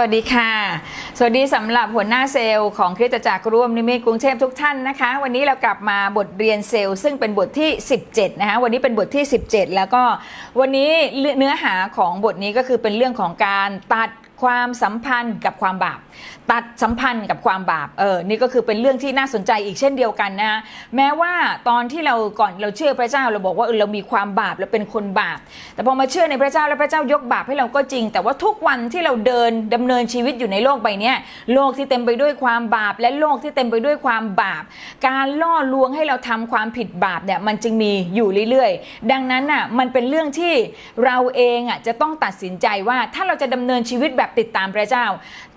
สวัสดีค่ะ สวัสดีสำหรับหัวหน้าเซลล์ของคริสตจักรร่วมนิมิตกรุงเทพทุกท่านนะคะ วันนี้เรากลับมาบทเรียนเซลล์ ซึ่งเป็นบทที่ 17 นะคะวันนี้เป็นบทที่ 17 แล้วก็วันนี้เนื้อหาของบทนี้ก็คือเป็นเรื่องของการตัด ความสัมพันธ์กับความบาป ตัดสัมพันธ์กับความบาปเออนี่ก็คือเป็นเรื่องที่น่าสนใจอีกเช่นเดียวกันนะแม้ว่าตอนที่เราก่อนเราเชื่อพระเจ้าเราบอกว่าเออเรามีความบาปเราเป็นคนบาป แต่พอมาเชื่อในพระเจ้าแล้วพระเจ้ายกบาปให้เราก็จริง แต่ว่าทุกวันที่เราเดินดำเนินชีวิตอยู่ในโลกใบนี้โลกที่เต็มไปด้วยความบาป และโลกที่เต็มไปด้วยความบาป การล่อลวงให้เราทำความผิดบาปเนี่ยมันจึงมีอยู่เรื่อยๆ ดังนั้นน่ะมันเป็นเรื่องที่เราเองอะจะต้องตัดสินใจว่าถ้าเราจะดำเนินชีวิตแบบติดตามพระเจ้า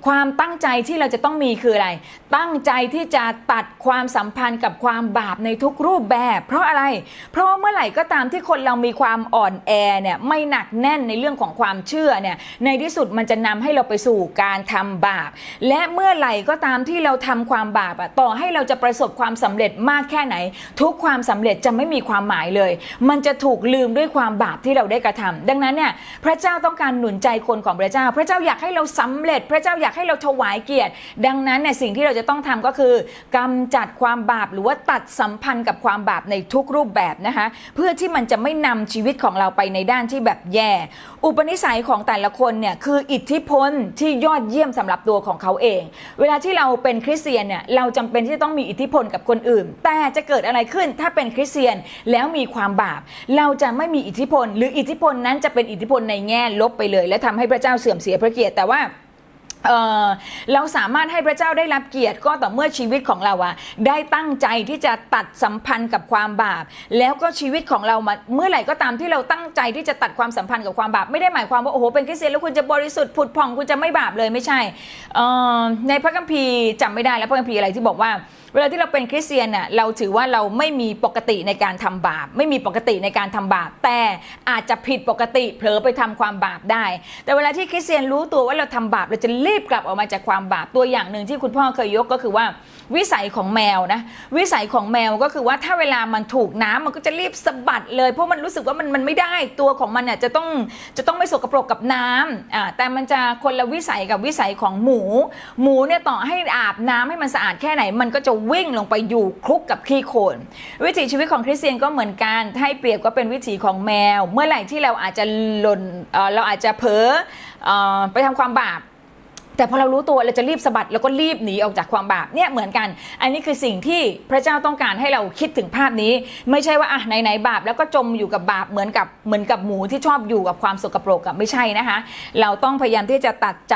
ความตั้งใจที่เราจะต้องมีคืออะไร ตั้งใจที่จะตัดความสัมพันธ์กับความบาปในทุกรูปแบบ เพราะอะไร เพราะเมื่อไหร่ก็ตามที่คนเรามีความอ่อนแอเนี่ยไม่หนักแน่นในเรื่องของความเชื่อเนี่ยในที่สุดมันจะนำให้เราไปสู่การทำบาป และเมื่อไหร่ก็ตามที่เราทำความบาปอะต่อให้เราจะประสบความสำเร็จมากแค่ไหน ทุกความสำเร็จจะไม่มีความหมายเลย มันจะถูกลืมด้วยความบาปที่เราได้กระทำดังนั้นเนี่ยพระเจ้าต้องการหนุนใจคนของพระเจ้า พระเจ้าอยากให้เราสำเร็จพระเจ้าอยากให้เราถวายเกียรติ ดังนั้นเนี่ยสิ่งที่เราจะต้องทำก็คือกำจัดความบาปหรือว่าตัดสัมพันธ์กับความบาปในทุกรูปแบบนะคะ เพื่อที่มันจะไม่นำชีวิตของเราไปในด้านที่แบบแย่ อุปนิสัยของแต่ละคนเนี่ยคืออิทธิพลที่ยอดเยี่ยมสำหรับตัวของเขาเอง เวลาที่เราเป็นคริสเตียนเนี่ยเราจำเป็นที่จะต้องมีอิทธิพลกับคนอื่น แต่จะเกิดอะไรขึ้นถ้าเป็นคริสเตียนแล้วมีความบาป เราจะไม่มีอิทธิพล หรืออิทธิพลนั้นจะเป็นอิทธิพลในแง่ลบไปเลย และทำให้พระเจ้าเสื่อมเสียพระเกียรติแต่ว่า เออเราสามารถให้พระเจ้าได้รับเกียรติก็ต่อเมื่อชีวิตของเราอะได้ตั้งใจที่จะตัดสัมพันธ์กับความบาป แล้วก็ชีวิตของเรามาเมื่อไหร่ก็ตามที่เราตั้งใจที่จะตัดความสัมพันธ์กับความบาปไม่ได้หมายความว่าโอ้โหเป็นคริสเตียนแล้วคุณจะบริสุทธิ์ผุดผ่องคุณจะไม่บาปเลยไม่ใช่เออในพระคัมภีร์จำไม่ได้แล้วพระคัมภีร์อะไรที่บอกว่า เวลาที่เราเป็นคริสเตียนน่ะเราถือว่าเราไม่มีปกติในการทำบาป ไม่มีปกติในการทำบาป แต่อาจจะผิดปกติเผลอไปทำความบาปได้ แต่เวลาที่คริสเตียนรู้ตัวว่าเราทำบาปเราจะรีบกลับออกมาจากความบาปตัวอย่างหนึ่งที่คุณพ่อเคยยกก็คือว่า วิสัยของแมวนะ วิสัยของแมวก็คือว่าถ้าเวลามันถูกน้ำมันก็จะรีบสะบัดเลย เพราะมันรู้สึกว่ามันมันไม่ได้ตัวของมันเนี่ยจะต้องจะต้องไม่สกปรกกับน้ำอ่าแต่มันจะคนละวิสัยกับวิสัยของหมู หมูเนี่ยต่อให้อาบน้ำให้มันสะอาดแค่ไหน มันก็จะวิ่งลงไปอยู่คลุกกับขี้โคลนวิถีชีวิตของคริสเตียนก็เหมือนกันให้เปรียบก็เป็นวิถีของแมว เมื่อไหร่ที่เราอาจจะหล่นเราอาจจะเผลอไปทำความบาป แต่พอเรารู้ตัวเราจะรีบสะบัดแล้วก็รีบหนีออกจากความบาปเนี่ยเหมือนกัน อันนี้คือสิ่งที่พระเจ้าต้องการให้เราคิดถึงภาพนี้ ไม่ใช่ว่าอะไหนๆบาป แล้วก็จมอยู่กับบาปเหมือนกับเหมือนกับหมูที่ชอบอยู่กับความสกปรกอะไม่ใช่นะคะ เราต้องพยายามที่จะตัดใจ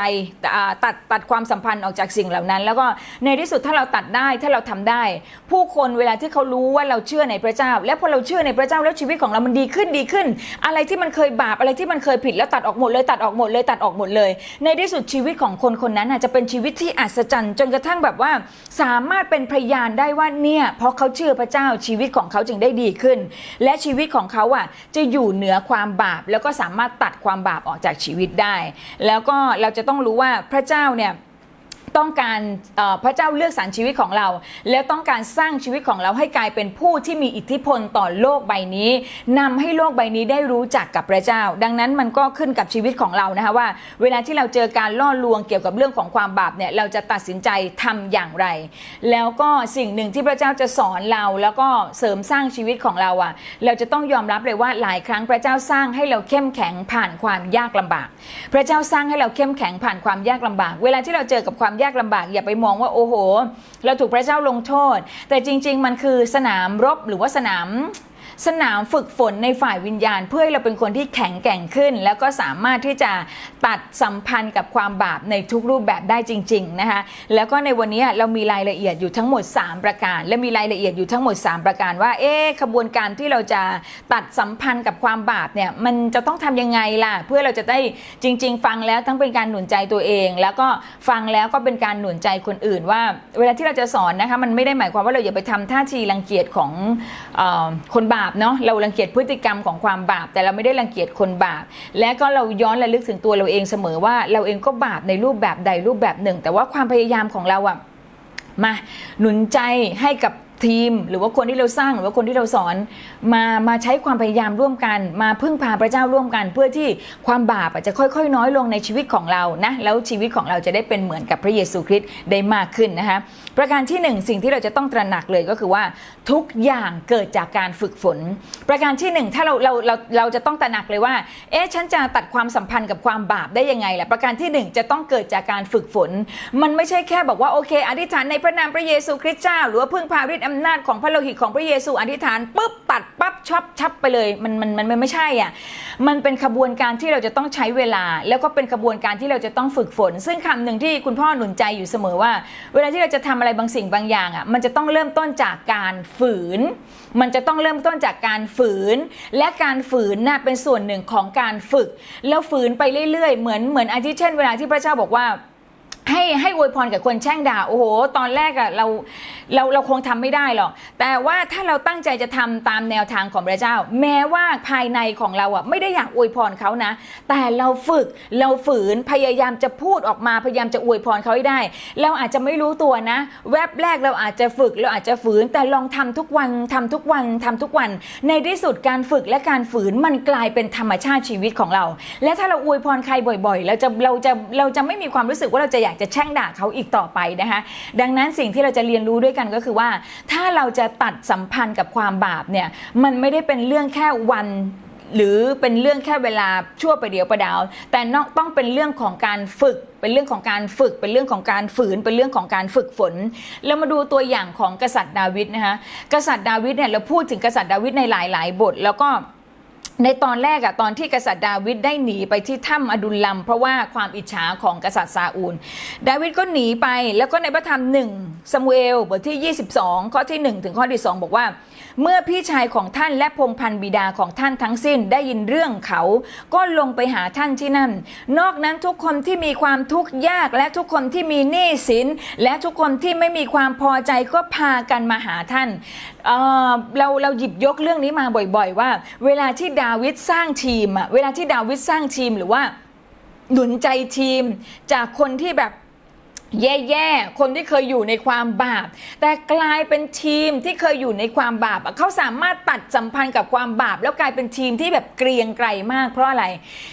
ตัดตัดความสัมพันธ์ออกจากสิ่งเหล่านั้น แล้วก็ในที่สุดถ้าเราตัดได้ถ้าเราทำได้ ผู้คนเวลาที่เขารู้ว่าเราเชื่อในพระเจ้า และพอเราเชื่อในพระเจ้าแล้วชีวิตของเรามันดีขึ้นดีขึ้น อะไรที่มันเคยบาปอะไรที่มันเคยผิดแล้วตัดออกหมดเลยตัดออกหมดเลยตัดออกหมดเลย ในที่สุดชีวิตของคนคนนั้นอาจจะเป็นชีวิตที่อัศจรรย์ จนกระทั่งแบบว่า สามารถเป็นพยานได้ว่าเนี่ยเพราะเขาเชื่อพระเจ้าชีวิตของเขาจึงได้ดีขึ้น และชีวิตของเขาอะจะอยู่เหนือความบาป แล้วก็สามารถตัดความบาปออกจากชีวิตได้ แล้วก็เราจะต้องรู้ว่าพระเจ้าเนี่ย ต้องการพระเจ้าเลือกสรรชีวิตของเรา แล้วต้องการสร้างชีวิตของเราให้กลายเป็นผู้ที่มีอิทธิพลต่อโลกใบนี้นำให้โลกใบนี้ได้รู้จักกับพระเจ้า ดังนั้นมันก็ขึ้นกับชีวิตของเรานะคะว่า เวลาที่เราเจอการล่อลวงเกี่ยวกับเรื่องของความบาปเนี่ยเราจะตัดสินใจทำอย่างไร แล้วก็สิ่งหนึ่งที่พระเจ้าจะสอนเราแล้วก็เสริมสร้างชีวิตของเราอะ เราจะต้องยอมรับเลยว่าหลายครั้งพระเจ้าสร้างให้เราเข้มแข็งผ่านความยากลำบาก พระเจ้าสร้างให้เราเข้มแข็งผ่านความยากลำบาก เวลาที่เราเจอกับความยากากลำบากอย่าไปมองว่าโอ้โห เราถูกพระเจ้าลงโทษ แต่จริง ๆ มันคือสนามรบหรือว่าสนาม สนามฝึกฝนในฝ่ายวิญญาณ เพื่อให้เราเป็นคนที่แข็งแกร่งขึ้น แล้วก็สามารถที่จะตัดสัมพันธ์กับความบาปในทุกรูปแบบได้จริง ๆ นะคะ แล้วก็ในวันนี้เรามีรายละเอียดอยู่ทั้งหมด 3 ประการ และมีรายละเอียดอยู่ทั้งหมด 3 ประการว่า เอ๊ะขบวนการที่เราจะตัดสัมพันธ์กับความบาปเนี่ย มันจะต้องทำยังไงล่ะ เพื่อเราจะได้จริง ๆ ฟังแล้วทั้งเป็นการหนุนใจตัวเอง แล้วก็ฟังแล้วก็เป็นการหนุนใจคนอื่น ว่า เวลาที่เราจะสอนนะคะ มันไม่ได้หมายความว่าเราอย่าไปทำท่าทีรังเกียจของเออคนบาปเนาะเรารังเกียจพฤติกรรมของความบาป แต่เราไม่ได้รังเกียจคนบาป และก็เราย้อนระลึกถึงตัวเราเองเสมอว่าเราเองก็บาปในรูปแบบใดรูปแบบหนึ่ง แต่ว่าความพยายามของเราอะมาหนุนใจให้กับ ทีม หรือว่าคนที่เราสร้างหรือว่าคนที่เราสอน มามาใช้ความพยายามร่วมกัน มาพึ่งพาพระเจ้าร่วมกัน เพื่อที่ความบาปอาจจะค่อยๆ น้อยลงในชีวิตของเรานะแล้วชีวิตของเราจะได้เป็นเหมือนกับพระเยซูคริสต์ได้มากขึ้นนะคะประการที่หนึ่งสิ่งที่เราจะต้องตระหนักเลยก็คือว่าทุกอย่างเกิดจากการฝึกฝน ประการที่หนึ่งถ้าเราเราเราเราจะต้องตระหนักเลยว่าเอ๊ะฉันจะตัดความสัมพันธ์กับความบาปได้ยังไงล่ะประการที่หนึ่งจะต้องเกิดจากการฝึกฝน มันไม่ใช่แค่บอกว่าโอเค อธิษฐานในพระนามพระเยซูคริสต์เจ้า หรือว่าพึ่งพาฤทธิอำนาจของพระโลหิตของพระเยซูอธิษฐานปุ๊บตัดปั๊บช็อปชับไปเลยมันมันมันมันไม่ใช่อะมันเป็นขบวนการที่เราจะต้องใช้เวลา แล้วก็เป็นขบวนการที่เราจะต้องฝึกฝน ซึ่งคำหนึ่งที่คุณพ่อหนุนใจอยู่เสมอว่า เวลาที่เราจะทำอะไรบางสิ่งบางอย่างอะมันจะต้องเริ่มต้นจากการฝืน มันจะต้องเริ่มต้นจากการฝืน และการฝืนน่ะเป็นส่วนหนึ่งของการฝึก แล้วฝืนไปเรื่อยๆ เหมือนเหมือนอาทิเช่น เวลาที่พระเจ้าบอกว่า ให้ให้อวยพรกับคนแช่งด่า โอ้โห ตอนแรกอะเราเราเราคงทำไม่ได้หรอก แต่ว่าถ้าเราตั้งใจจะทำตามแนวทางของพระเจ้า แม้ว่าภายในของเราอะไม่ได้อยากอวยพรเขานะ แต่เราฝึกเราฝืนพยายามจะพูดออกมาพยายามจะอวยพรเขาให้ได้ เราอาจจะไม่รู้ตัวนะ แวบแรกเราอาจจะฝึกเราอาจจะฝืนแต่ลองทำทุกวันทำทุกวันทำทุกวัน ในที่สุดการฝึกและการฝืนมันกลายเป็นธรรมชาติชีวิตของเรา และถ้าเราอวยพรใครบ่อย ๆ เราจะเราจะเราจะไม่มีความรู้สึกว่าเราจะอยากจะแช่งด่าเขาอีกต่อไปนะคะดังนั้นสิ่งที่เราจะเรียนรู้ด้วยกันก็คือว่า ถ้าเราจะตัดสัมพันธ์กับความบาปเนี่ยมันไม่ได้เป็นเรื่องแค่วันหรือเป็นเรื่องแค่เวลาชั่วประเดียวประดาว แต่นอกต้องเป็นเรื่องของการฝึก เป็นเรื่องของการฝึก เป็นเรื่องของการฝืน เป็นเรื่องของการฝึกฝนเรามาดูตัวอย่างของกษัตริย์ดาวิดนะคะ กษัตริย์ดาวิดเนี่ยเราพูดถึงกษัตริย์ดาวิดในหลาย ๆ บทแล้วก็ ในตอนแรกอะตอนที่กษัตริย์ดาวิดได้หนีไปที่ถ้ำอดุลลัมเพราะว่าความอิจฉาของกษัตริย์ซาอูล ดาวิดก็หนีไปแล้วก็ในพระธรรมหนึ่งซามูเอลบทที่ 22 ข้อที่ 1 ถึงข้อที่ 2 บอกว่า เมื่อพี่ชายของท่านและพงพันธ์บิดาของท่านทั้งสิ้นได้ยินเรื่องเขา ก็ลงไปหาท่านที่นั่น นอกนั้นทุกคนที่มีความทุกข์ยากและทุกคนที่มีหนี้สิน และทุกคนที่ไม่มีความพอใจก็พากันมาหาท่านเเราเราหยิบยกเรื่องนี้มาบ่อย ๆ ว่า เวลาที่ดาวิดสร้างทีมอะเวลาที่ดาวิดสร้างทีมหรือว่าหนุนใจทีมจากคนที่แบบ แย่ๆ คนที่เคยอยู่ในความบาป แต่กลายเป็นทีมที่เคยอยู่ในความบาป เขาสามารถตัดสัมพันธ์กับความบาป แล้วกลายเป็นทีมที่แบบเกรียงไกรมาก เพราะอะไร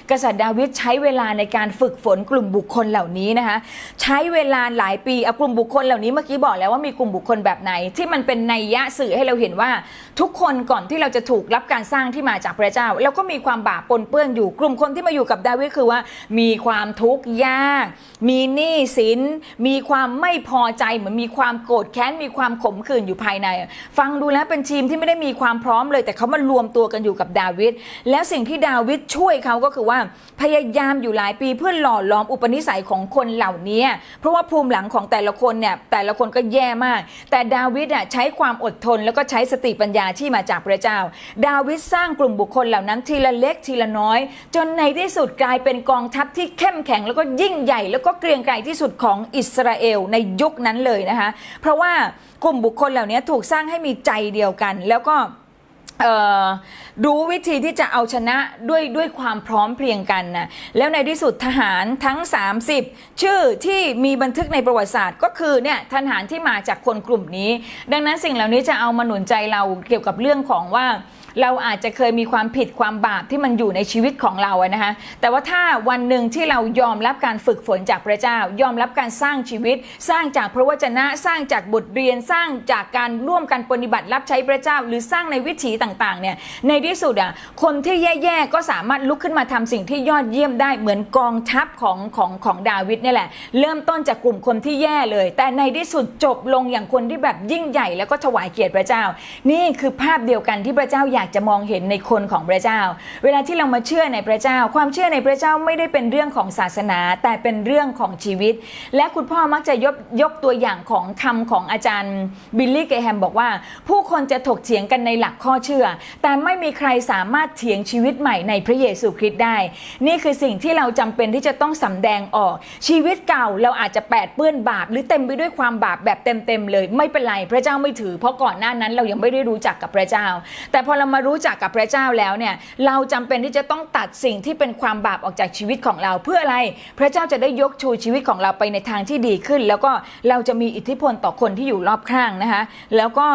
กษัตริย์ดาวิดใช้เวลาในการฝึกฝนกลุ่มบุคคลเหล่านี้นะคะ ใช้เวลาหลายปีเอากลุ่มบุคคลเหล่านี้เมื่อกี้บอกแล้วว่ามีกลุ่มบุคคลแบบไหน ที่มันเป็นนัยยะสื่อให้เราเห็นว่า ทุกคนก่อนที่เราจะถูกรับการสร้างที่มาจากพระเจ้า แล้วก็มีความบาปปนเปื้อนอยู่ กลุ่มคนที่มาอยู่กับดาวิดคือว่า มีความทุกข์ยาก มีหนี้สินมีความไม่พอใจเหมือนมีความโกรธแค้นมีความขมขื่นอยู่ภายใน ฟังดูแล้วเป็นทีมที่ไม่ได้มีความพร้อมเลย แต่เขามารวมตัวกันอยู่กับดาวิดแล้วสิ่งที่ดาวิดช่วยเขาก็คือว่าพยายามอยู่หลายปีเพื่อหล่อหลอมอุปนิสัยของคนเหล่านี้เพราะว่าภูมิหลังของแต่ละคนเนี่ยแต่ละคนก็แย่มาก แต่ดาวิดอะใช้ความอดทนแล้วก็ใช้สติปัญญาที่มาจากพระเจ้า ดาวิดสร้างกลุ่มบุคคลเหล่านั้นทีละเล็กทีละน้อย จนในที่สุดกลายเป็นกองทัพที่เข้มแข็งแล้วก็ยิ่งใหญ่ แล้วก็เกรียงไกรที่สุดของอิสราเอลในยุคนั้นเลยนะคะ เพราะว่ากลุ่มบุคคลเหล่านี้ถูกสร้างให้มีใจเดียวกัน แล้วก็รู้วิธีที่จะเอาชนะด้วยด้วยความพร้อมเพรียงกันนะแล้วในที่สุดทหารทั้ง 30 ชื่อที่มีบันทึกในประวัติศาสตร์ ก็คือเนี่ยทหารที่มาจากคนกลุ่มนี้ ดังนั้นสิ่งเหล่านี้จะเอามาหนุนใจเราเกี่ยวกับเรื่องของว่า เราอาจจะเคยมีความผิดความบาปที่มันอยู่ในชีวิตของเราอะนะคะแต่ว่าถ้าวันหนึ่งที่เรายอมรับการฝึกฝนจากพระเจ้า ยอมรับการสร้างชีวิต สร้างจากพระวจนะสร้างจากบทเรียนสร้างจากการร่วมกันปฏิบัติรับใช้พระเจ้า หรือสร้างในวิถีต่างๆเนี่ยในที่สุดอะคนที่แย่ๆก็สามารถลุกขึ้นมาทำสิ่งที่ยอดเยี่ยมได้เหมือนกองทัพของของของดาวิดเนี่ยแหละ เริ่มต้นจากกลุ่มคนที่แย่เลย แต่ในที่สุดจบลงอย่างคนที่แบบยิ่งใหญ่ แล้วก็ถวายเกียรติพระเจ้า นี่คือภาพเดียวกันที่พระเจ้าอยากจะมองเห็นในคนของพระเจ้า เวลาที่เรามาเชื่อในพระเจ้า ความเชื่อในพระเจ้าไม่ได้เป็นเรื่องของศาสนา แต่เป็นเรื่องของชีวิต และคุณพ่อมักจะยกยกตัวอย่างของคำของอาจารย์บิลลี่เกแฮมบอกว่า ผู้คนจะถกเถียงกันในหลักข้อเชื่อ แต่ไม่มีใครสามารถเถียงชีวิตใหม่ในพระเยซูคริสต์ได้ นี่คือสิ่งที่เราจำเป็นที่จะต้องสำแดงออก ชีวิตเก่าเราอาจจะแปดเปื้อนบาป หรือเต็มไปด้วยความบาปแบบเต็มๆเลย ไม่เป็นไรพระเจ้าไม่ถือ เพราะก่อนหน้านั้นเรายังไม่ได้รู้จักกับพระเจ้า แต่พอเรามารู้จักกับพระเจ้าแล้วเนี่ยเราจำเป็นที่จะต้องตัดสิ่งที่เป็นความบาปออกจากชีวิตของเราเพื่ออะไร พระเจ้าจะได้ยกชูชีวิตของเราไปในทางที่ดีขึ้น แล้วก็เราจะมีอิทธิพลต่อคนที่อยู่รอบข้างนะคะแล้วก็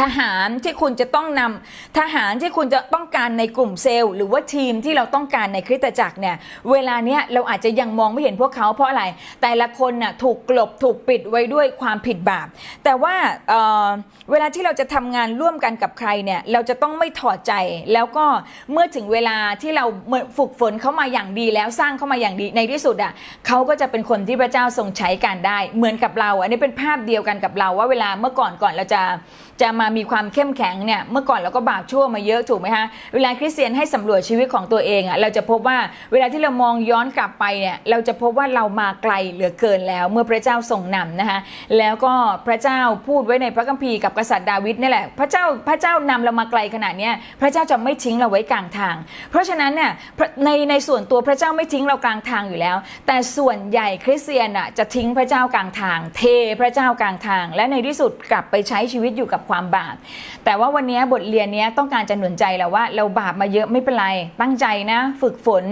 ทหารที่คุณจะต้องนำทหารที่คุณจะต้องการในกลุ่มเซลล์ หรือว่าทีมที่เราต้องการในคริสตจักรเนี่ยเวลาเนี้ยเราอาจจะยังมองไม่เห็นพวกเขาเพราะอะไร แต่ละคนน่ะถูกกลบถูกปิดไว้ด้วยความผิดบาป แต่ว่าเอ่อเวลาที่เราจะทำงานร่วมกันกับใครเนี่ยเราจะต้องไม่ถอดใจ แล้วก็เมื่อถึงเวลาที่เราฝึกฝนเขามาอย่างดีแล้วสร้างเขามาอย่างดีในที่สุดอะเขาก็จะเป็นคนที่พระเจ้าทรงใช้การได้ เหมือนกับเรา อันนี้เป็นภาพเดียวกันกับเราว่าเวลาเมื่อก่อนก่อนเราจะจะมามีความเข้มแข็งเนี่ยเมื่อก่อนเราก็บาปชั่วมาเยอะถูกไหมฮะเวลาคริสเตียนให้สำรวจชีวิตของตัวเองอะ่ะเราจะพบว่าเวลาที่เรามองย้อนกลับไปเนี่ยเราจะพบว่าเรามาไกลเหลือเกินแล้ว เมื่อพระเจ้าทรงนำนะคะแล้วก็พระเจ้าพูดไว้ในพระคัมภีร์กับกษัตริย์ดาวิดนี่แหละพระเจ้าพระเจ้านำเรามาไกลขนาดนี้พระเจ้าจะไม่ทิ้งเราไว้กลางทาง เพราะฉะนั้นเนี่ยในในส่วนตัวพระเจ้าไม่ทิ้งเรากลางทางอยู่แล้ว แต่ส่วนใหญ่คริสเตียนอะจะทิ้งพระเจ้ากลางทาง เทพระเจ้ากลางทาง และในที่สุดกลับไปใช้ชีวิตอยู่กับความบาป แต่ว่าวันนี้บทเรียนนี้ต้องการจะหนุนใจเราว่า เราบาปมาเยอะไม่เป็นไร ตั้งใจนะ ฝึกฝน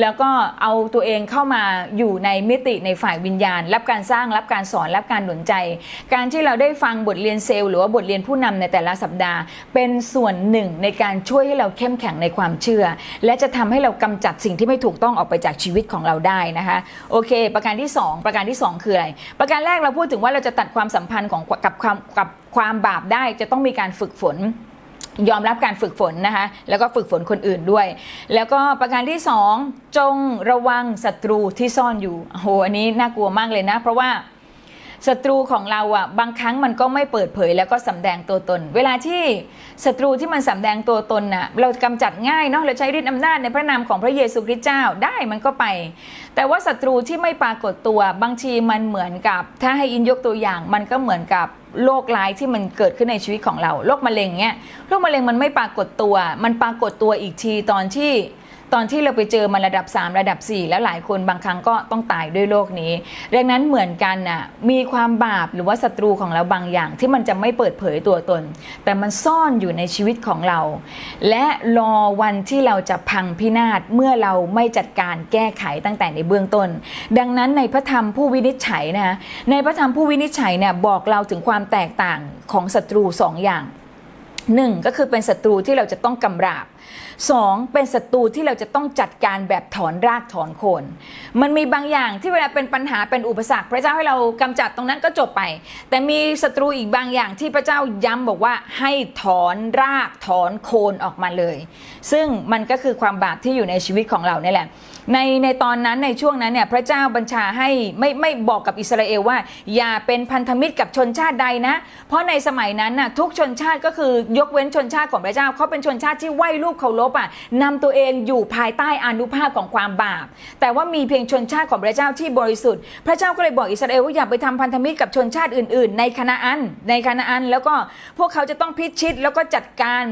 แล้วก็เอาตัวเองเข้ามาอยู่ในมิติในฝ่ายวิญญาณ รับการสร้างรับการสอนรับการหนุนใจ การที่เราได้ฟังบทเรียนเซลล์หรือว่าบทเรียนผู้นำในแต่ละสัปดาห์ เป็นส่วนหนึ่งในการช่วยให้เราเข้มแข็งในความเชื่อ และจะทำให้เรากำจัดสิ่งที่ไม่ถูกต้องออกไปจากชีวิตของเราได้นะคะโอเค ประการที่สองประการที่สองคืออะไรประการแรกเราพูดถึงว่าเราจะตัดความสัมพันธ์ของกับความกับ ความบาปได้จะต้องมีการฝึกฝนยอมรับการฝึกฝนนะคะ แล้วก็ฝึกฝนคนอื่นด้วย แล้วก็ประการที่สองจงระวังศัตรูที่ซ่อนอยู่โอ้โห อันนี้น่ากลัวมากเลยนะ เพราะว่าศัตรูของเราอะบางครั้งมันก็ไม่เปิดเผยแล้วก็สำแดงตัวตน เวลาที่ศัตรูที่มันสำแดงตัวตนน่ะเรากำจัดง่ายเนาะเราใช้ฤทธิ์อำนาจในพระนามของพระเยซูคริสต์เจ้าได้มันก็ไป แต่ว่าศัตรูที่ไม่ปรากฏตัวบางทีมันเหมือนกับ ถ้าให้อินยกตัวอย่าง มันก็เหมือนกับ โรคร้ายที่มันเกิดขึ้นในชีวิตของเราโรคมะเร็งเนี้ยโรคมะเร็งมันไม่ปรากฏตัว มันปรากฏตัวอีกทีตอนที่ ตอนที่เราไปเจอมันระดับ 3 ระดับ 4 แล้วหลายคนบางครั้งก็ต้องตายด้วยโรคนี้ดังนั้นเหมือนกันน่ะมีความบาปหรือว่าศัตรูของเราบางอย่าง ที่มันจะไม่เปิดเผยตัวตน แต่มันซ่อนอยู่ในชีวิตของเรา และรอวันที่เราจะพังพินาศเมื่อเราไม่จัดการแก้ไขตั้งแต่ในเบื้องต้น ดังนั้นในพระธรรมผู้วินิจฉัยนะคะในพระธรรมผู้วินิจฉัยเนี่ยบอกเราถึงความแตกต่างของศัตรูสองอย่าง หนึ่งก็คือเป็นศัตรูที่เราจะต้องกำราบสองเป็นศัตรูที่เราจะต้องจัดการแบบถอนรากถอนโคน มันมีบางอย่างที่เวลาเป็นปัญหาเป็นอุปสรรค พระเจ้าให้เรากำจัดตรงนั้นก็จบไป แต่มีศัตรูอีกบางอย่างที่พระเจ้าย้ำบอกว่าให้ถอนรากถอนโคนออกมาเลย ซึ่งมันก็คือความบาปที่อยู่ในชีวิตของเราเนี่ยแหละ ในในตอนนั้นในช่วงนั้นเนี่ยพระเจ้าบัญชาให้ไม่ไม่บอกกับอิสราเอลว่า อย่าเป็นพันธมิตรกับชนชาติใดนะ เพราะในสมัยนั้นน่ะทุกชนชาติก็คือยกเว้นชนชาติของพระเจ้าเขาเป็นชนชาติที่ไหว้รูปเคารพอะนำตัวเองอยู่ภายใต้อานุภาพของความบาป แต่ว่ามีเพียงชนชาติของพระเจ้าที่บริสุทธิ์ พระเจ้าก็เลยบอกอิสราเอลว่าอย่าไปทำพันธมิตรกับชนชาติอื่น ๆ ในคณาอันในคณาอันแล้วก็พวกเขาจะต้องพิชิตแล้วก็จัดการ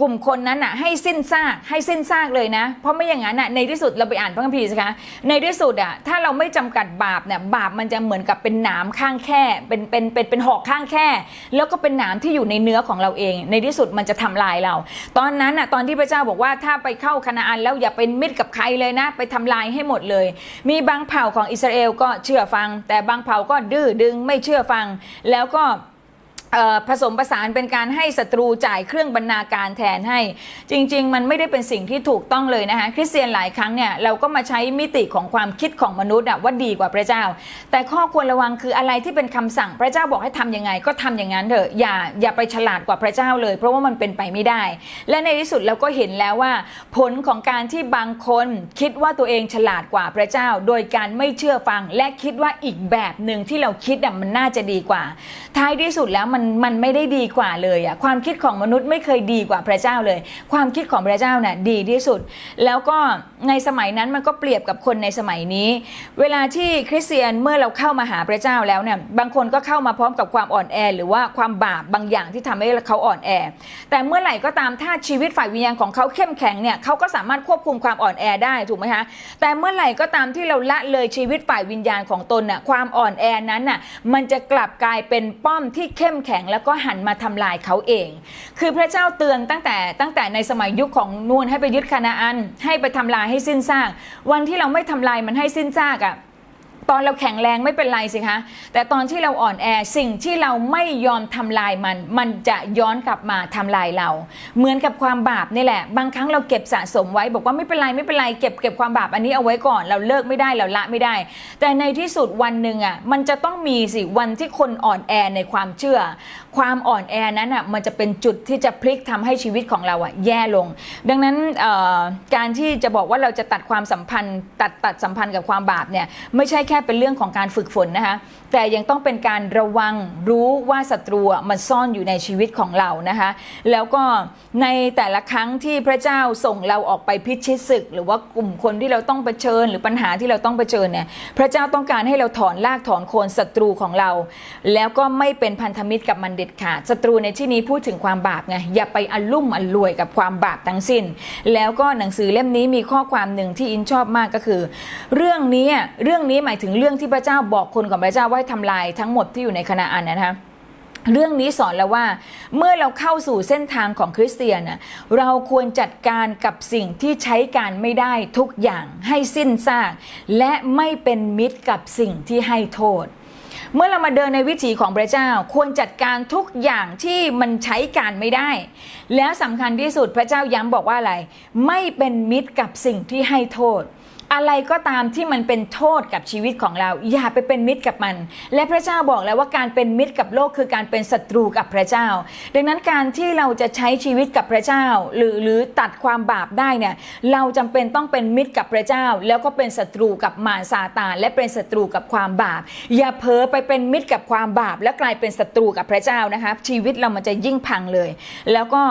กลุ่มคนนั้นน่ะให้สิ้นซากให้สิ้นซากเลยนะ เพราะไม่อย่างนั้นน่ะในที่สุดเราไปอ่านพระคัมภีร์สิคะในที่สุดอะถ้าเราไม่จำกัดบาปเนี่ยบาปมันจะเหมือนกับเป็นหนามข้างแค่เป็นเป็นเป็นเป็นหอกข้างแค่ แล้วก็เป็นหนามที่อยู่ในเนื้อของเราเอง ในที่สุดมันจะทำลายเรา ตอนนั้นน่ะตอนที่พระเจ้าบอกว่าถ้าไปเข้าคณาอันแล้วอย่าเป็นมิตรกับใครเลยนะ ไปทำลายให้หมดเลย มีบางเผ่าของอิสราเอลก็เชื่อฟัง แต่บางเผ่าก็ดื้อดึงไม่เชื่อฟังแล้วก็ ผสมผสานเป็นการให้ศัตรูจ่ายเครื่องบรรณาการแทนให้ จริง ๆ มันไม่ได้เป็นสิ่งที่ถูกต้องเลยนะคะคริสเตียนหลายครั้งเนี่ยเราก็มาใช้มิติของความคิดของมนุษย์อะว่าดีกว่าพระเจ้า แต่ข้อควรระวังคืออะไรที่เป็นคำสั่งพระเจ้าบอกให้ทำยังไง ก็ทำอย่างนั้นเถอะอย่าอย่าไปฉลาดกว่าพระเจ้าเลย เพราะว่ามันเป็นไปไม่ได้ และในที่สุดเราก็เห็นแล้วว่า ผลของการที่บางคนคิดว่าตัวเองฉลาดกว่าพระเจ้า โดยการไม่เชื่อฟังและคิดว่าอีกแบบหนึ่งที่เราคิดอะมันน่าจะดีกว่า ท้ายที่สุดแล้วมันมันไม่ได้ดีกว่าเลยอะความคิดของมนุษย์ไม่เคยดีกว่าพระเจ้าเลย ความคิดของพระเจ้าน่ะดีที่สุด แล้วก็ในสมัยนั้นมันก็เปรียบกับคนในสมัยนี้ เวลาที่คริสเตียนเมื่อเราเข้ามาหาพระเจ้าแล้วเนี่ยบางคนก็เข้ามาพร้อมกับความอ่อนแอ หรือว่าความบาปบางอย่างที่ทำให้เขาอ่อนแอ แต่เมื่อไหร่ก็ตามถ้าชีวิตฝ่ายวิญญาณของเขาเข้มแข็งเนี่ยเขาก็สามารถควบคุมความอ่อนแอได้ถูกไหมคะแต่เมื่อไหร่ก็ตามที่เราละเลยชีวิตฝ่ายวิญญาณของตนน่ะความอ่อนแอนั้นน่ะมันจะกลับกลายเป็นป้อมที่เข้มแข็งแล้วก็หันมาทำลายเขาเอง คือพระเจ้าเตือนตั้งแต่ตั้งแต่ในสมัยยุคของนูนให้ไปยึดคานาอัน ให้ไปทำลายให้สิ้นซาก วันที่เราไม่ทำลายมันให้สิ้นซากอะ่ะ ตอนเราแข็งแรงไม่เป็นไรสิคะ แต่ตอนที่เราอ่อนแอสิ่งที่เราไม่ยอมทำลายมัน มันจะย้อนกลับมาทำลายเรา เหมือนกับความบาปนี่แหละ บางครั้งเราเก็บสะสมไว้ บอกว่าไม่เป็นไรไม่เป็นไรเก็บเก็บความบาปอันนี้เอาไว้ก่อน เราเลิกไม่ได้เราละไม่ได้ แต่ในที่สุดวันหนึ่งอะมันจะต้องมีสิวันที่คนอ่อนแอในความเชื่อ ความอ่อนแอนั้นอะมันจะเป็นจุดที่จะพลิกทำให้ชีวิตของเราอะแย่ลง ดังนั้นการที่จะบอกว่าเราจะตัดความสัมพันธ์ ตัดตัดสัมพันธ์กับความบาปเนี่ยไม่ใช่แค่เป็นเรื่องของการฝึกฝนนะคะแต่ยังต้องเป็นการระวังรู้ว่าศัตรูอะมันซ่อนอยู่ในชีวิตของเรานะคะแล้วก็ในแต่ละครั้งที่พระเจ้าส่งเราออกไปพิชิตศึก หรือว่ากลุ่มคนที่เราต้องเผชิญ หรือปัญหาที่เราต้องเผชิญเนี่ยพระเจ้าต้องการให้เราถอนรากถอนโคนศัตรูของเรา แล้วก็ไม่เป็นพันธมิตรกับมันเด็ดขาดศัตรูในที่นี้พูดถึงความบาปไงอย่าไปอลุ่มอล่วยกับความบาปทั้งสิ้น แล้วก็หนังสือเล่มนี้มีข้อความหนึ่งที่อินชอบมากก็คือ เรื่องนี้เรื่องนี้หมายถึงเรื่องที่พระเจ้าบอกคนของพระเจ้าว่าทำลายทั้งหมดที่อยู่ในคณะอันนะคะเรื่องนี้สอนแล้วว่าเมื่อเราเข้าสู่เส้นทางของคริสเตียนน่ะเราควรจัดการกับสิ่งที่ใช้การไม่ได้ทุกอย่างให้สิ้นซาก และไม่เป็นมิตรกับสิ่งที่ให้โทษ เมื่อเรามาเดินในวิถีของพระเจ้า ควรจัดการทุกอย่างที่มันใช้การไม่ได้ แล้วสำคัญที่สุดพระเจ้าย้ำบอกว่าอะไร ไม่เป็นมิตรกับสิ่งที่ให้โทษ อะไรก็ตามที่มันเป็นโทษกับชีวิตของเรา อย่าไปเป็นมิตรกับมัน และพระเจ้าบอกแล้วว่าการเป็นมิตรกับโลกคือการเป็นศัตรูกับพระเจ้า ดังนั้นการที่เราจะใช้ชีวิตกับพระเจ้า หรือหรือตัดความบาปได้เนี่ยเราจำเป็นต้องเป็นมิตรกับพระเจ้า แล้วก็เป็นศัตรูกับมารซาตานและเป็นศัตรูกับความบาป อย่าเพ้อไปเป็นมิตรกับความบาป และกลายเป็นศัตรูกับพระเจ้านะคะชีวิตเรามันจะยิ่งพังเลย แล้วก็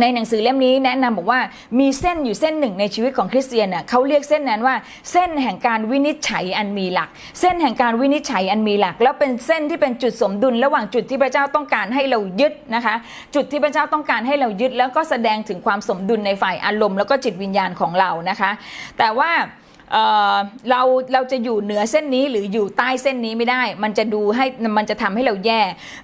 ในหนังสือเล่มนี้แนะนำบอกว่ามีเส้นอยู่เส้นหนึ่งในชีวิตของคริสเตียนน่ะเขาเรียกเส้นนั้นว่า เส้นแห่งการวินิจฉัยอันมีหลัก เส้นแห่งการวินิจฉัยอันมีหลัก แล้วเป็นเส้นที่เป็นจุดสมดุล ระหว่างจุดที่พระเจ้าต้องการให้เรายึดนะคะ จุดที่พระเจ้าต้องการให้เรายึด แล้วก็แสดงถึงความสมดุลในฝ่ายอารมณ์แล้วก็จิตวิญญาณของเรานะคะ แต่ว่าเเราเราจะอยู่เหนือเส้นนี้หรืออยู่ใต้เส้นนี้ไม่ได้ มันจะดูให้มันจะทำให้เราแย่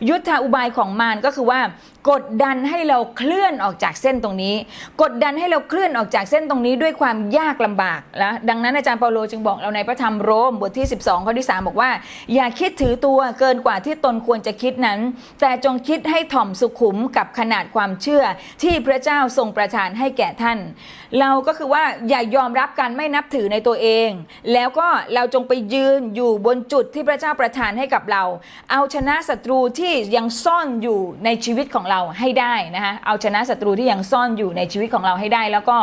ยุทธอุบายของมารก็คือว่า กดดันให้เราเคลื่อนออกจากเส้นตรงนี้ กดดันให้เราเคลื่อนออกจากเส้นตรงนี้ด้วยความยากลำบากนะดังนั้นอาจารย์เปาโลจึงบอกเราในพระธรรมโรมบทที่ 12ข้อที่3บอกว่า อย่าคิดถือตัวเกินกว่าที่ตนควรจะคิดนั้น แต่จงคิดให้ถ่อมสุขุมกับขนาดความเชื่อที่พระเจ้าทรงประทานให้แก่ท่าน เราก็คือว่าอย่ายอมรับการไม่นับถือในตัวเอง แล้วก็เราจงไปยืนอยู่บนจุดที่พระเจ้าประทานให้กับเรา เอาชนะศัตรูที่ยังซ่อนอยู่ในชีวิตของเราให้ได้นะคะเอาชนะศัตรูที่ยังซ่อนอยู่ในชีวิตของเราให้ได้แล้วก็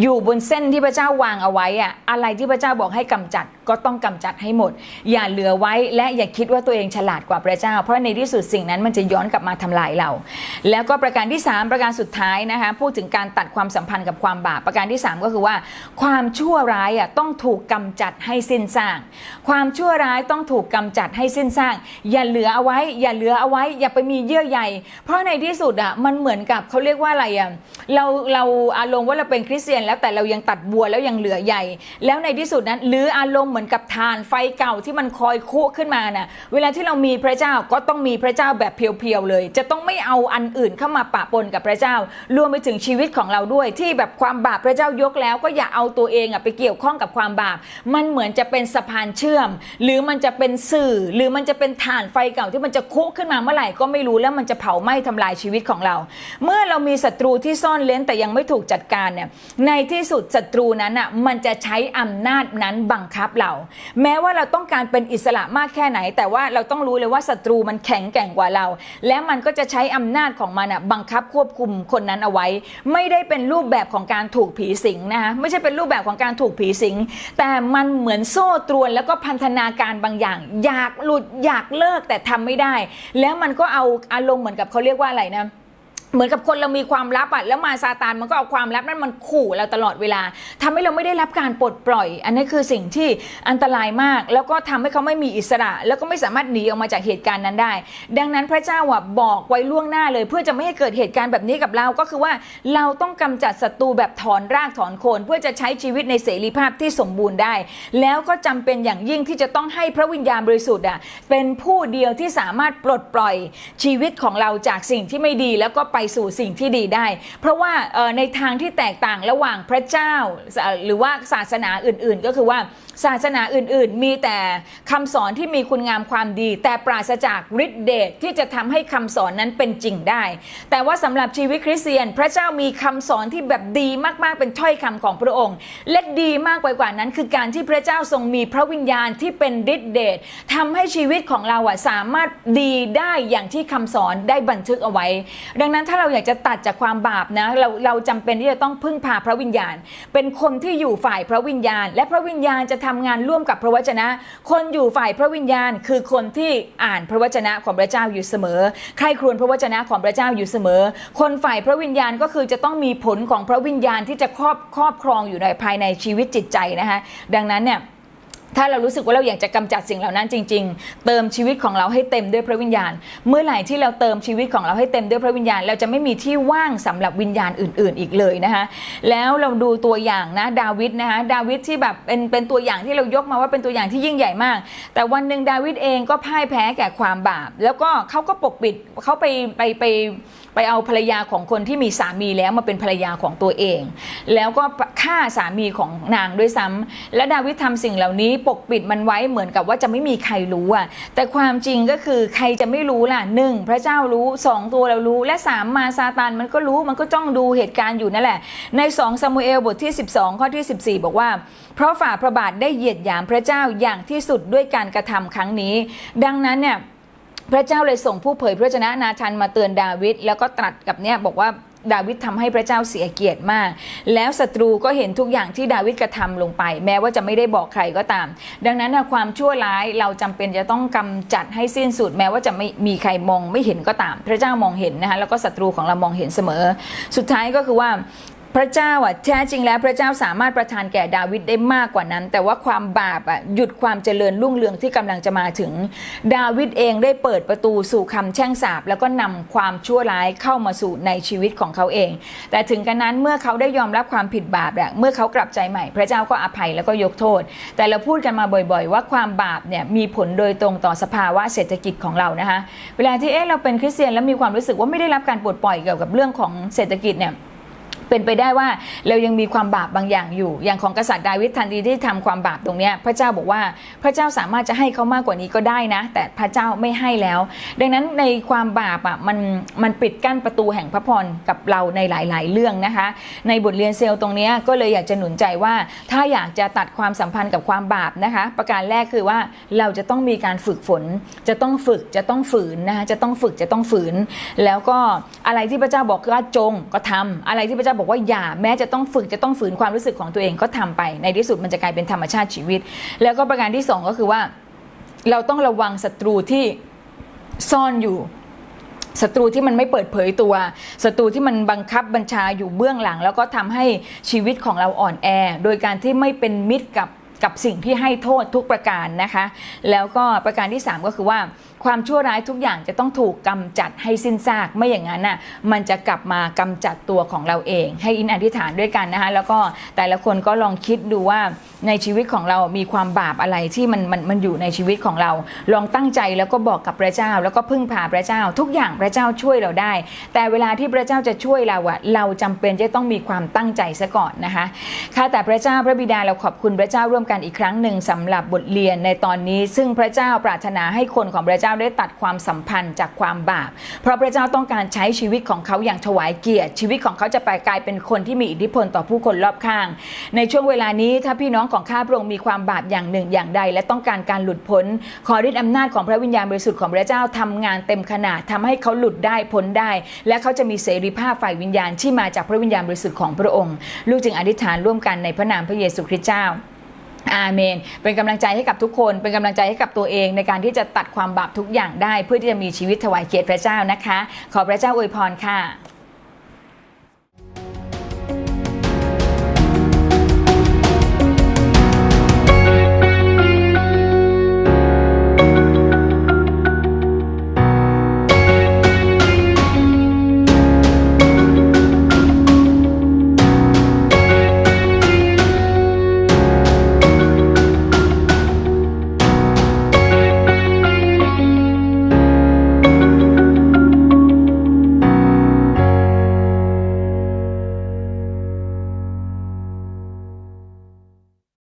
อยู่บนเส้นที่พระเจ้าวางเอาไว้อะอะไรที่พระเจ้าบอกให้กำจัดก็ต้องกำจัดให้หมด อย่าเหลือไว้และอย่าคิดว่าตัวเองฉลาดกว่าพระเจ้า เพราะในที่สุดสิ่งนั้นมันจะย้อนกลับมาทำลายเรา แล้วก็ประการที่ 3 ประการสุดท้ายนะคะพูดถึงการตัดความสัมพันธ์กับความบาปประการที่ 3 ก็คือว่า ความชั่วร้ายอะต้องถูกกำจัดให้สิ้นซากความชั่วร้ายต้องถูกกำจัดให้สิ้นซากอย่าเหลือเอาไว้ อย่าเหลือเอาไว้ อย่าไปมีเยื่อใยเพราะในที่สุดอะมันเหมือนกับเขาเรียกว่าอะไรอะเราเราอารมณ์ว่าเราเป็นคริสเตียน แล้วแต่เรายังตัดบัวแล้วยังเหลือใยแล้วในที่สุดนั้นหรืออารมณ์เหมือนกับทานไฟเก่าที่มันคอยคุขึ้นมาน่ะเวลาที่เรามีพระเจ้าก็ต้องมีพระเจ้าแบบเพียวๆเลย จะต้องไม่เอาอันอื่นเข้ามาปะปนกับพระเจ้ารวมไปถึงชีวิตของเราด้วย ที่แบบความบาปพระเจ้ายกแล้ว ก็อย่าเอาตัวเองอะไปเกี่ยวข้องกับความบาป มันเหมือนจะเป็นสะพานเชื่อม หรือมันจะเป็นสื่อ หรือมันจะเป็นฐานไฟเก่าที่มันจะคุขึ้นมาเมื่อไหร่ก็ไม่รู้แล้วมันจะเผาไหม้ทำลายชีวิตของเรา เมื่อเรามีศัตรูที่ซ่อนเล้นแต่ยังไม่ถูกจัดการเนี่ยในที่สุดศัตรูนั้นอะมันจะใช้อำนาจนั้นบังคับเรา แม้ว่าเราต้องการเป็นอิสระมากแค่ไหน แต่ว่าเราต้องรู้เลยว่าศัตรูมันแข็งแกร่งกว่าเรา และมันก็จะใช้อำนาจของมันบังคับควบคุมคนนั้นเอาไว้ ไม่ได้เป็นรูปแบบของการถูกผีสิงนะคะไม่ใช่เป็นรูปแบบของการถูกผีสิง แต่มันเหมือนโซ่ตรวนแล้วก็พันธนาการบางอย่าง อยากหลุดอยากเลิกแต่ทำไม่ได้ แล้วมันก็เอาอารมณ์เหมือนกับเขาเรียกว่าอะไรนะ เหมือนกับคนเรามีความลับอะแล้วมาซาตานมันก็เอาความลับนั้นมันขู่เราตลอดเวลาทำให้เราไม่ได้รับการปลดปล่อย อันนี้คือสิ่งที่อันตรายมาก แล้วก็ทำให้เขาไม่มีอิสระ แล้วก็ไม่สามารถหนีออกมาจากเหตุการณ์นั้นได้ ดังนั้นพระเจ้าอะบอกไว้ล่วงหน้าเลย เพื่อจะไม่ให้เกิดเหตุการณ์แบบนี้กับเราก็คือว่าเราต้องกำจัดศัตรูแบบถอนรากถอนโคน เพื่อจะใช้ชีวิตในเสรีภาพที่สมบูรณ์ได้ แล้วก็จำเป็นอย่างยิ่งที่จะต้องให้พระวิญญาณบริสุทธิ์อะเป็นผู้เดียวที่สามารถปลดปล่อยชีวิตของเราจากสิ่งที่ไม่ดีแล้วก็ไปสู่สิ่งที่ดีได้ เพราะว่าในทางที่แตกต่างระหว่างพระเจ้า หรือว่าศาสนาอื่นๆ ก็คือว่าศาสนาอื่นๆ มีแต่คำสอนที่มีคุณงามความดี แต่ปราศจากฤทธิเดชที่จะทำให้คำสอนนั้นเป็นจริงได้ แต่ว่าสำหรับชีวิตคริสเตียน พระเจ้ามีคำสอนที่แบบดีมากๆเป็นถ้อยคำของพระองค์ และดีมากไปกว่านั้น คือการที่พระเจ้าทรงมีพระวิญญาณที่เป็นฤทธิเดชทำให้ชีวิตของเราอะสามารถดีได้อย่างที่คำสอนได้บันทึกเอาไว้ ดังนั้นถ้าเราอยากจะตัดจากความบาปนะเราเราจำเป็นที่จะต้องพึ่งพาพระวิญญาณ เป็นคนที่อยู่ฝ่ายพระวิญญาณ และพระวิญญาณจะทำงานร่วมกับพระวจนะ คนอยู่ฝ่ายพระวิญญาณ คือคนที่อ่านพระวจนะของพระเจ้าอยู่เสมอ ใครครวญพระวจนะของพระเจ้าอยู่เสมอ คนฝ่ายพระวิญญาณก็คือจะต้องมีผลของพระวิญญาณที่จะครอบครอบครองอยู่ในภายในชีวิตจิตใจนะคะดังนั้นเนี่ย ถ้าเรารู้สึกว่าเราอยากจะกำจัดสิ่งเหล่านั้นจริง ๆ เติมชีวิตของเราให้เต็มด้วยพระวิญญาณ เมื่อไหร่ที่เราเติมชีวิตของเราให้เต็มด้วยพระวิญญาณ เราจะไม่มีที่ว่างสำหรับวิญญาณอื่น ๆ อีกเลยนะคะแล้วเราดูตัวอย่างนะดาวิดนะคะดาวิดที่แบบเป็นเป็นตัวอย่างที่เรายกมาว่าเป็นตัวอย่างที่ยิ่งใหญ่มาก แต่วันหนึ่งดาวิดเองก็พ่ายแพ้แก่ความบาป แล้วก็เขาก็ปกปิดเขาไปไปไปไปเอาภรรยาของคนที่มีสามีแล้วมาเป็นภรรยาของตัวเอง แล้วก็ฆ่าสามีของนางด้วยซ้ำและดาวิดทำสิ่งเหล่านี้ปกปิดมันไว้เหมือนกับว่าจะไม่มีใครรู้อะแต่ความจริงก็คือใครจะไม่รู้ล่ะหนึ่งพระเจ้ารู้สองตัวเรารู้ และสามมาซาตานมันก็รู้มันก็จ้องดูเหตุการณ์อยู่นั่นแหละ ใน2ซามูเอลบทที่ 12 ข้อที่ 14 บอกว่า เพราะฝ่าพระบาทได้เหยียดหยามพระเจ้าอย่างที่สุดด้วยการกระทำครั้งนี้ ดังนั้นเนี่ยพระเจ้าเลยส่งผู้เผยพระวจนะนาธานมาเตือนดาวิดแล้วก็ตรัสกับเนี่ยบอกว่า ดาวิดทำให้พระเจ้าเสียเกียรติมาก แล้วศัตรูก็เห็นทุกอย่างที่ดาวิดกระทำลงไป แม้ว่าจะไม่ได้บอกใครก็ตาม ดังนั้นนะความชั่วร้ายเราจำเป็นจะต้องกำจัดให้สิ้นสุด แม้ว่าจะไม่มีใครมองไม่เห็นก็ตาม พระเจ้ามองเห็นนะคะแล้วก็ศัตรูของเรามองเห็นเสมอ สุดท้ายก็คือว่า พระเจ้าอะแท้จริงแล้วพระเจ้าสามารถประทานแก่ดาวิดได้มากกว่านั้น แต่ว่าความบาปอะหยุดความเจริญรุ่งเรืองที่กำลังจะมาถึง ดาวิดเองได้เปิดประตูสู่คำแช่งสาปแล้วก็นำความชั่วร้ายเข้ามาสู่ในชีวิตของเขาเอง แต่ถึงกันนั้นเมื่อเขาได้ยอมรับความผิดบาปอะเมื่อเขากลับใจใหม่ พระเจ้าก็อภัยแล้วก็ยกโทษ แต่เราพูดกันมาบ่อย ๆ ว่าความบาปเนี่ยมีผลโดยตรงต่อสภาวะเศรษฐกิจของเรานะคะเวลาที่เอ๊ะเราเป็นคริสเตียนแล้วมีความรู้สึกว่าไม่ได้รับการปลดปล่อยเกี่ยวกับเรื่องของเศรษฐกิจเนี่ย เป็นไปได้ว่าเรายังมีความบาปบางอย่างอยู่ อย่างของกษัตริย์ดาวิดทันทีที่ทำความบาปตรงนี้พระเจ้าบอกว่าพระเจ้าสามารถจะให้เขามากกว่านี้ก็ได้นะ แต่พระเจ้าไม่ให้แล้ว ดังนั้นในความบาปอะมันมันปิดกั้นประตูแห่งพระพรกับเราในหลาย ๆ เรื่องนะคะ ในบทเรียนเซลล์ตรงนี้ก็เลยอยากจะหนุนใจว่าถ้าอยากจะตัดความสัมพันธ์กับความบาปนะคะ ประการแรกคือว่าเราจะต้องมีการฝึกฝน จะต้องฝึกจะต้องฝืนนะคะจะต้องฝึกจะต้องฝืน แล้วก็อะไรที่พระเจ้าบอกว่าจงก็ทำอะไรที่พระเจ้าบอกว่าอย่าแม้จะต้องฝึกจะต้องฝืนความรู้สึกของตัวเองก็ทำไป ในที่สุดมันจะกลายเป็นธรรมชาติชีวิต แล้วก็ประการที่สองก็คือว่า เราต้องระวังศัตรูที่ซ่อนอยู่ศัตรูที่มันไม่เปิดเผยตัวศัตรูที่มันบังคับบัญชาอยู่เบื้องหลัง แล้วก็ทำให้ชีวิตของเราอ่อนแอ โดยการที่ไม่เป็นมิตรกับกับสิ่งที่ให้โทษทุกประการนะคะ แล้วก็ประการที่ 3 ก็คือว่า ความชั่วร้ายทุกอย่างจะต้องถูกกำจัดให้สิ้นซากไม่อย่างนั้นน่ะมันจะกลับมากำจัดตัวของเราเอง ให้อินอธิษฐานด้วยกันนะคะแล้วก็แต่ละคนก็ลองคิดดูว่าในชีวิตของเรามีความบาปอะไรที่มันมันมันอยู่ในชีวิตของเรา ลองตั้งใจแล้วก็บอกกับพระเจ้า แล้วก็พึ่งพาพระเจ้า ทุกอย่างพระเจ้าช่วยเราได้ แต่เวลาที่พระเจ้าจะช่วยเราอะเราจำเป็นจะต้องมีความตั้งใจซะก่อนนะคะค่ะแต่พระเจ้าพระบิดาเราขอบคุณพระเจ้าร่วมกันอีกครั้งหนึ่งสำหรับบทเรียนในตอนนี้ ซึ่งพระเจ้าปรารถนาให้คนของพระเจ้าาได้ตัดความสัมพันธ์จากความบาป เพราะพระเจ้าต้องการใช้ชีวิตของเขาอย่างถวายเกียรติ ชีวิตของเขาจะไปกลายเป็นคนที่มีอิทธิพลต่อผู้คนรอบข้าง ในช่วงเวลานี้ถ้าพี่น้องของข้าพระองค์มีความบาปอย่างหนึ่งอย่างใด และต้องการการหลุดพ้น ขอฤทธิอำนาจของพระวิญญาณบริสุทธิ์ของพระเจ้าทำงานเต็มขนาดทำให้เขาหลุดได้พ้นได้ และเขาจะมีเสรีภาพฝ่ายวิญญาณที่มาจากพระวิญญาณบริสุทธิ์ของพระองค์ ลูกจึงอธิษฐานร่วมกันในพระนามพระเยซูคริสต์เจ้า อาเมน เป็นกำลังใจให้กับทุกคน เป็นกำลังใจให้กับตัวเองในการที่จะตัดความบาปทุกอย่างได้ เพื่อที่จะมีชีวิตถวายเกียรติพระเจ้านะคะ ขอพระเจ้าอวยพรค่ะ